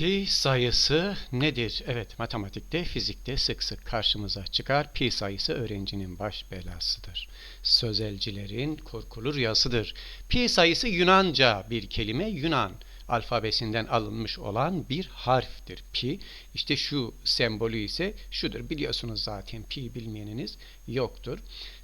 Pi sayısı nedir? Evet, matematikte, fizikte sık sık karşımıza çıkar. Pi sayısı öğrencinin baş belasıdır. Sözelcilerin korkulu rüyasıdır. Pi sayısı Yunanca bir kelime. Yunan alfabesinden alınmış olan bir harftir. Pi, işte şu sembolü ise şudur. Biliyorsunuz zaten pi bilmeyeniniz yoktur.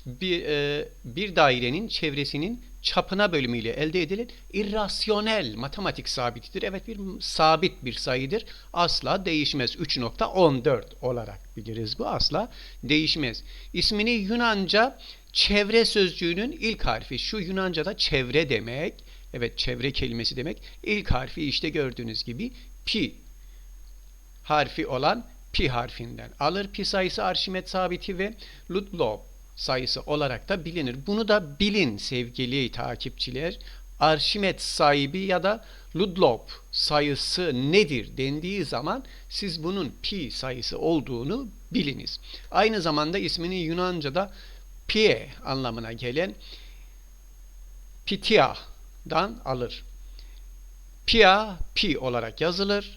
Bir, e, bir dairenin çevresinin çapına bölümüyle elde edilen irrasyonel matematik sabitidir. Evet bir sabit bir sayıdır. Asla değişmez. 3.14 olarak biliriz bu. Asla değişmez. İsmini Yunanca çevre sözcüğünün ilk harfi. Şu Yunanca'da çevre demek. Evet çevre kelimesi demek. İlk harfi işte gördüğünüz gibi pi harfi olan pi harfinden alır. Pi sayısı Arşimet sabiti ve Ludlow sayısı olarak da bilinir. Bunu da bilin sevgili takipçiler. Arşimet sahibi ya da Ludlow sayısı nedir dendiği zaman siz bunun pi sayısı olduğunu biliniz. Aynı zamanda ismini Yunanca'da pie anlamına gelen pitia'dan alır. Pia, pi olarak yazılır.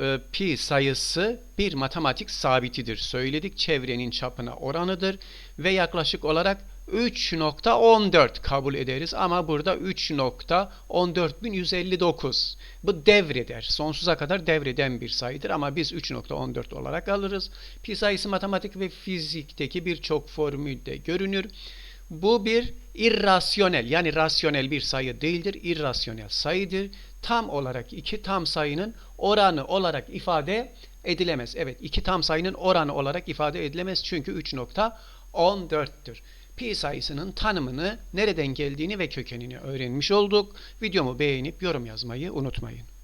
E, Pi sayısı bir matematik sabitidir. Söyledik çevrenin çapına oranıdır ve yaklaşık olarak 3.14 kabul ederiz ama burada 3.14159 bu devreder. Sonsuza kadar devreden bir sayıdır ama biz 3.14 olarak alırız. Pi sayısı matematik ve fizikteki birçok formülde görünür. Bu bir irrasyonel yani rasyonel bir sayı değildir. irrasyonel sayıdır. Tam olarak iki tam sayının oranı olarak ifade edilemez. Evet iki tam sayının oranı olarak ifade edilemez çünkü 3.14'tür. Pi sayısının tanımını, nereden geldiğini ve kökenini öğrenmiş olduk. Videomu beğenip yorum yazmayı unutmayın.